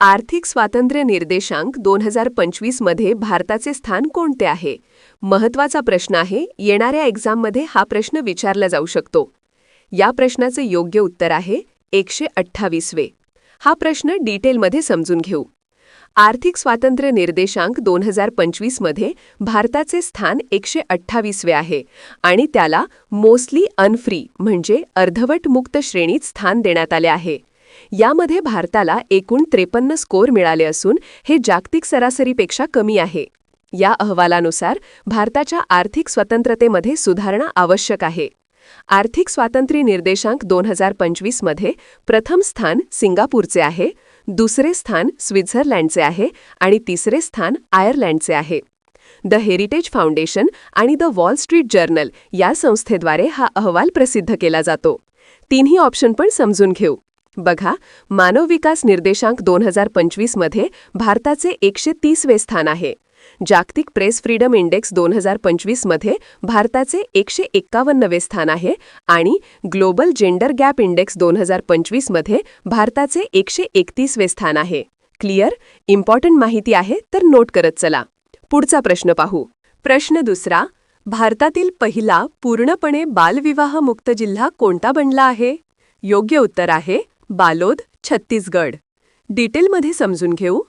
आर्थिक स्वातंत्र्य निर्देशांक दोन हजार पंचवीसमध्ये भारताचे स्थान कोणते आहे? महत्त्वाचा प्रश्न आहे येणाऱ्या एक्झाममध्ये हा प्रश्न विचारला जाऊ शकतो. या प्रश्नाचे योग्य उत्तर आहे एकशे अठ्ठावीसवे हा प्रश्न डिटेलमध्ये समजून घेऊ. आर्थिक स्वातंत्र्य निर्देशांक दोन हजार पंचवीसमध्ये भारताचे स्थान एकशे अठ्ठावीसवे आहे आणि त्याला मोस्टली अनफ्री म्हणजे अर्धवट मुक्त श्रेणीत स्थान देण्यात आले आहे. यामध्ये भारताला एकूण त्रेपन्न स्कोर मिळाले असून हे जागतिक सरासरीपेक्षा कमी आहे. या अहवालानुसार भारताच्या आर्थिक स्वतंत्रतेमध्ये सुधारणा आवश्यक आहे. आर्थिक स्वातंत्र्य निर्देशांक दोन हजार पंचवीसमध्ये प्रथम स्थान सिंगापूरचे आहे दुसरे स्थान स्वित्झर्लंडचे आहे आणि तिसरे स्थान आयर्लंडचे आहे. द हेरिटेज फाउंडेशन आणि द वॉल स्ट्रीट जर्नल या संस्थेद्वारे हा अहवाल प्रसिद्ध केला जातो. तिन्ही ऑप्शन पण समजून घेऊ. बघा मानव विकास निर्देशांक दोन हजार पंचवीसमध्ये भारताचे एकशे तीसवे स्थान आहे. जागतिक प्रेस फ्रीडम इंडेक्स दोन हजार पंचवीसमध्ये भारताचे एकशे एक्कावन्नवे स्थान आहे आणि ग्लोबल जेंडर गॅप इंडेक्स दोन हजार पंचवीसमध्ये भारताचे एकशे एकतीसवे स्थान आहे. क्लिअर? इम्पॉर्टंट माहिती आहे तर नोट करत चला. पुढचा प्रश्न पाहू. प्रश्न दुसरा भारतातील पहिला पूर्णपणे बालविवाह जिल्हा कोणता बनला आहे? योग्य उत्तर आहे बालोद छत्तीसगड. डिटेलमध्ये समजून घेऊ.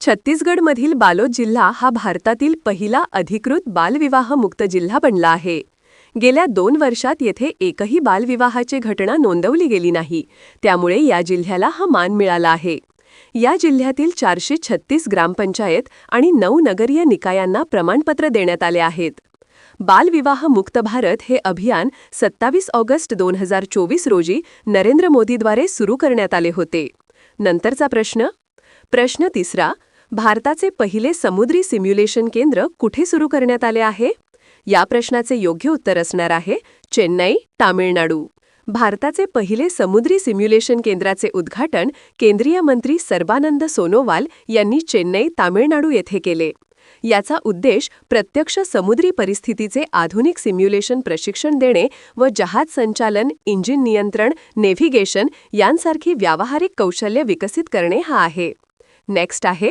छत्तीसगडमधील बालोद जिल्हा हा भारतातील पहिला अधिकृत बालविवाह मुक्त जिल्हा बनला आहे. गेल्या दोन वर्षात येथे एकही बालविवाहाची घटना नोंदवली गेली नाही. त्यामुळे या जिल्ह्याला हा मान मिळाला आहे. या जिल्ह्यातील चारशे छत्तीस ग्रामपंचायत आणि नऊ नगरीय निकायांना प्रमाणपत्र देण्यात आले आहेत. बालविवाह मुक्त भारत हे अभियान सत्तावीस ऑगस्ट दोन हजार चोवीस रोजी नरेंद्र मोदीद्वारे सुरू करण्यात आले होते. नंतरचा प्रश्न प्रश्न तिसरा भारताचे पहिले समुद्री सिम्युलेशन केंद्र कुठे सुरू करण्यात आले आहे? या प्रश्नाचे योग्य उत्तर असणार आहे चेन्नई तामिळनाडू. भारताचे पहिले समुद्री सिम्युलेशन केंद्राचे उद्घाटन केंद्रीय मंत्री सर्बानंद सोनोवाल यांनी चेन्नई तामिळनाडू येथे केले. याचा उद्देश प्रत्यक्ष समुद्री परिस्थितीचे आधुनिक सिम्युलेशन प्रशिक्षण देणे व जहाज संचालन इंजिन नियंत्रण नेव्हिगेशन यांसारखी व्यावहारिक कौशल्य विकसित करणे हा आहे. नेक्स्ट आहे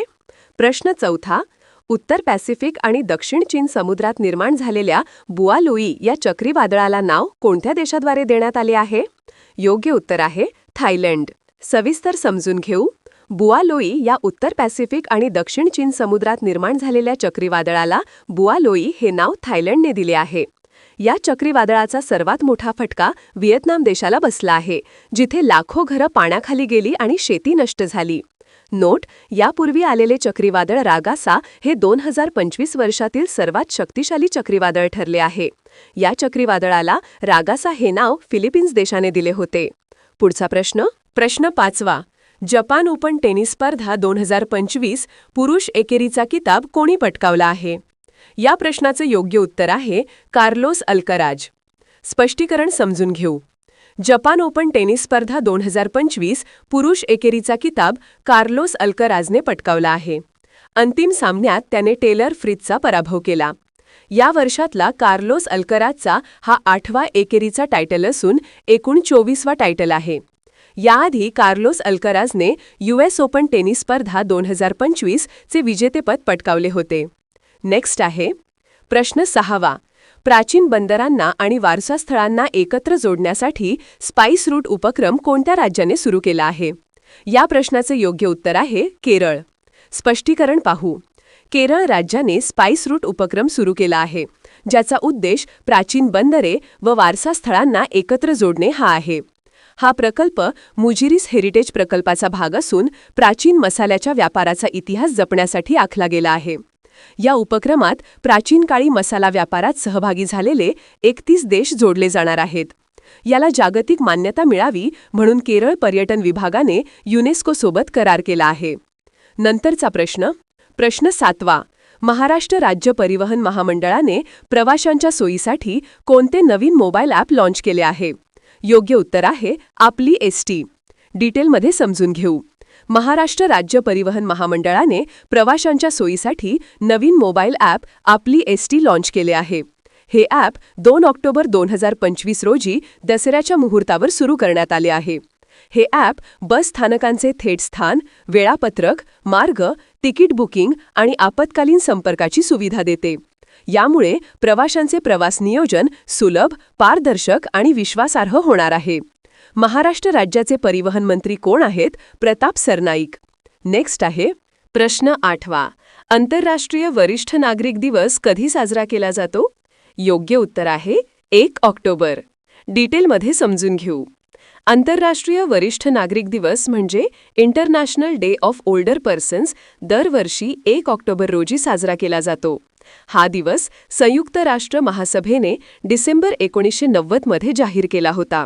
प्रश्न चौथा उत्तर पॅसिफिक आणि दक्षिण चीन समुद्रात निर्माण झालेल्या बुआलोई या चक्रीवादळाला नाव कोणत्या देशाद्वारे देण्यात आले आहे? योग्य उत्तर आहे थायलंड. सविस्तर समजून घेऊ. बुआलोई या उत्तर पॅसिफिक आणि दक्षिण चीन समुद्रात निर्माण झालेल्या चक्रीवादळाला बुआलोई हे नाव थायलंडने दिले आहे. या चक्रीवादळाचा सर्वात मोठा फटका व्हिएतनाम देशाला बसला आहे जिथे लाखो घरं पाण्याखाली गेली आणि शेती नष्ट झाली. नोट यापूर्वी आलेले चक्रीवादळ रागासा हे दोन हजार पंचवीस वर्षातील सर्वात शक्तिशाली चक्रीवादळ ठरले आहे. या चक्रीवादळाला रागासा हे नाव फिलिपिन्स देशाने दिले होते. पुढचा प्रश्न प्रश्न पाचवा. जपान ओपन टेनिस स्पर्धा दोन हजार पंचवीस पुरुष एकेरीचा किताब कोणी पटकावला आहे? या प्रश्नाचं योग्य उत्तर आहे कार्लोस अल्कराज. स्पष्टीकरण समजून घेऊ. जपान ओपन टेनिस स्पर्धा दोन हजार पंचवीस पुरुष एकेरीचा किताब कार्लोस अल्कराजने पटकावला आहे. अंतिम सामन्यात त्याने टेलर फ्रिजचा पराभव केला. या वर्षातला कार्लोस अल्कराजचा हा आठवा एकेरीचा टायटल असून एकूण चोवीसवा टायटल आहे. याआधी कार्लोस अल्कराजने यूएस ओपन टेनिस स्पर्धा दोन हजार पंचवीस चे विजेतेपद पटकावले होते. नेक्स्ट आहे प्रश्न सहावा. प्राचीन बंदरांना आणि वारसास्थळांना एकत्र जोडण्यासाठी स्पाइस रूट उपक्रम कोणत्या राज्याने सुरू केला आहे? या प्रश्नाचे योग्य उत्तर आहे केरळ. स्पष्टीकरण पाहू. केरळ राज्याने स्पाइस रूट उपक्रम सुरू केला आहे ज्याचा उद्देश प्राचीन बंदरे व वारसास्थळांना एकत्र जोडणे हा आहे. हा प्रकल्प मुजिरीस हेरिटेज प्रकल्पाचा भाग असून प्राचीन मसाल्याच्या व्यापाराचा इतिहास जपण्यासाठी आखला गेला आहे. या उपक्रमात प्राचीन काळी मसाला व्यापारात सहभागी झालेले एकतीस देश जोडले जाणार आहेत. याला जागतिक मान्यता मिळावी म्हणून केरळ पर्यटन विभागाने युनेस्कोसोबत करार केला आहे. नंतरचा प्रश्न प्रश्न सातवा महाराष्ट्र राज्य परिवहन महामंडळाने प्रवाशांच्या सोयीसाठी कोणते नवीन मोबाईल ॲप लाँच केले आहे? योग्य उत्तर आहे आपली एस टी डिटेलमध्ये समजून घेऊ. महाराष्ट्र राज्य परिवहन महामंडळाने प्रवाशांच्या सोयीसाठी नवीन मोबाईल ॲप आपली एस टी लॉन्च केले आहे. हे ॲप दोन ऑक्टोबर दोन हजार पंचवीस रोजी दसऱ्याच्या मुहूर्तावर सुरू करण्यात आले आहे. हे ॲप बस स्थानकांचे थेट स्थान वेळापत्रक मार्ग तिकीट बुकिंग आणि आपत्कालीन संपर्काची सुविधा देते. यामुळे प्रवाशांचे प्रवास नियोजन सुलभ पारदर्शक आणि विश्वासार्ह होणार आहे. महाराष्ट्र राज्याचे परिवहन मंत्री कोण आहेत? प्रताप सरनाईक. नेक्स्ट आहे प्रश्न आठवा. आंतरराष्ट्रीय वरिष्ठ नागरिक दिवस कधी साजरा केला जातो? योग्य उत्तर आहे एक ऑक्टोबर. डिटेलमध्ये समजून घेऊ. आंतरराष्ट्रीय वरिष्ठ नागरिक दिवस म्हणजे international day of older persons दरवर्षी एक ऑक्टोबर रोजी साजरा केला जातो. हा दिवस संयुक्त राष्ट्र महासभेने डिसेंबर एकोणीसशे नव्वदमध्ये जाहीर केला होता.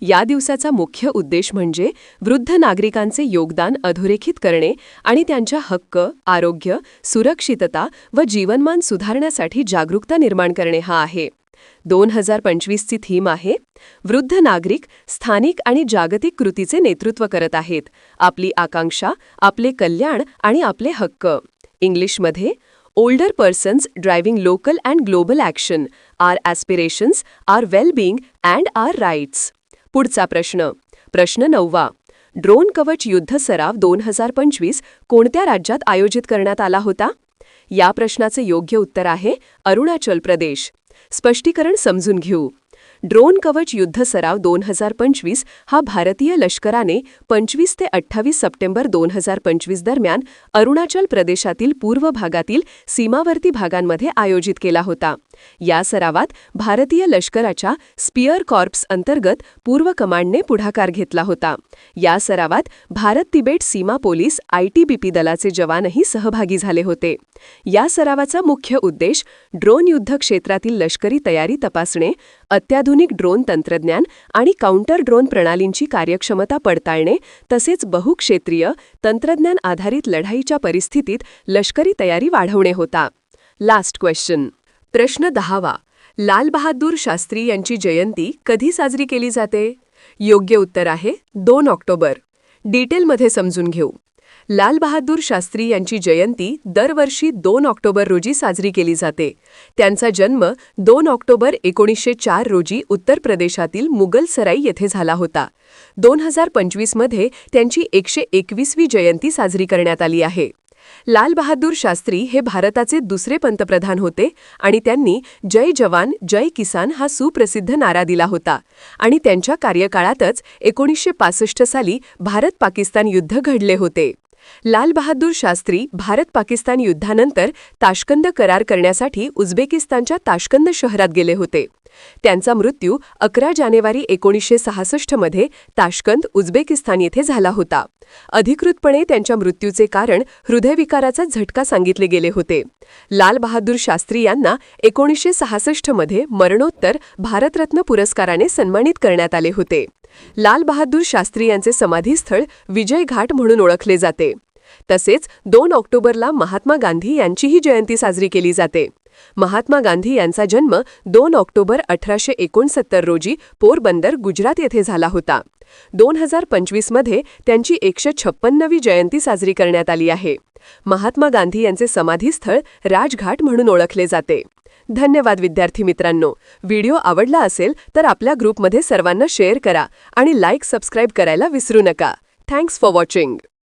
या दिवसाचा मुख्य उद्देश म्हणजे वृद्ध नागरिकांचे योगदान अधोरेखित करणे आणि त्यांच्या हक्क आरोग्य सुरक्षितता व जीवनमान सुधारण्यासाठी जागरूकता निर्माण करणे हा आहे. दोन हजार पंचवीसची थीम आहे वृद्ध नागरिक स्थानिक आणि जागतिक कृतीचे नेतृत्व करत आहेत. आपली आकांक्षा आपले कल्याण आणि आपले हक्क. इंग्लिशमध्ये older persons driving local and global action our aspirations our well-being and our rights पुढचा प्रश्न. प्रश्न नववा. ड्रोन कवच युद्ध सराव दोन हजार पंचवीस कोणत्या राज्यात आयोजित करण्यात आला होता? या प्रश्नाचे योग्य उत्तर आहे अरुणाचल प्रदेश. स्पष्टीकरण समजून घेऊ. ड्रोन कवच युद्ध सराव दोन हजार पंचवीस हा भारतीय लष्कराने पंचवीस ते अठ्ठावीस सप्टेंबर दोन हजार पंचवीस दरम्यान अरुणाचल प्रदेशातील पूर्व भागातील सीमावर्ती भागांमध्ये आयोजित केला होता. या सरावात भारतीय लष्कराच्या स्पियर कॉर्प्स अंतर्गत पूर्व कमांडने पुढाकार घेतला होता. या सरावात भारत तिबेट सीमा पोलीस आयटीबीपी दलाचे जवानही सहभागी झाले होते. या सरावाचा मुख्य उद्देश ड्रोन युद्ध क्षेत्रातील लष्करी तयारी तपासणे अत्याधुनिक ड्रोन तंत्रज्ञान आणि काउंटर ड्रोन प्रणालींची कार्यक्षमता पडताळणे तसेच बहुक्षेत्रीय तंत्रज्ञान आधारित लढाईच्या परिस्थितीत लष्करी तयारी वाढवणे होता. लास्ट क्वेश्चन प्रश्न दहावा. लाल बहादूर शास्त्री यांची जयंती कधी साजरी केली जाते? योग्य उत्तर आहे दोन ऑक्टोबर. डिटेलमध्ये समजून घेऊ. लाल बहादूर शास्त्री यांची जयंती दरवर्षी दोन ऑक्टोबर रोजी साजरी केली जाते. त्यांचा जन्म दोन ऑक्टोबर एकोणीसशे चार रोजी उत्तर प्रदेशातील मुगलसराई येथे झाला होता. दोन हजार पंचवीसमध्ये त्यांची एकशे एकवीसवी जयंती साजरी करण्यात आली आहे. लाल बहादूर शास्त्री हे भारताचे दुसरे पंतप्रधान होते आणि त्यांनी जय जवान जय किसान हा सुप्रसिद्ध नारा दिला होता आणि त्यांच्या कार्यकाळातच एकोणीसशे पासष्ट साली भारत पाकिस्तान युद्ध घडले होते. लाल बहादूर शास्त्री भारत पाकिस्तान युद्धानंतर ताशकंद करार करण्यासाठी उझबेकिस्तानच्या ताशकंद शहरात गेले होते. त्यांचा मृत्यू अकरा जानेवारी एकोणीसशे सहासष्टमध्ये ताशकंद उझबेकिस्तान येथे झाला होता. अधिकृतपणे त्यांच्या मृत्यूचे कारण हृदयविकाराचा झटका सांगितले गेले होते. लाल बहादूर शास्त्री यांना एकोणीसशे सहासष्टमध्ये मरणोत्तर भारतरत्न पुरस्काराने सन्मानित करण्यात आले होते. लाल बहादूर शास्त्री यांचे समाधीस्थळ विजय घाट म्हणून ओळखले जाते. तसेच दोन ऑक्टोबरला महात्मा गांधी यांचीही जयंती साजरी केली जाते. महात्मा गांधी यांचा जन्म दोन ऑक्टोबर अठराशे एकोणसत्तर रोजी पोरबंदर गुजरात येथे झाला होता. दोन हजार पंचवीसमध्ये त्यांची एकशे छप्पन्नवी जयंती साजरी करण्यात आली आहे. महात्मा गांधी यांचे समाधीस्थळ राजघाट म्हणून ओळखले जाते. धन्यवाद विद्यार्थी मित्रांनो. व्हिडिओ आवडला असेल तर आपल्या ग्रुपमध्ये सर्वांना शेअर करा आणि लाईक सबस्क्राईब करायला विसरू नका. Thanks for watching.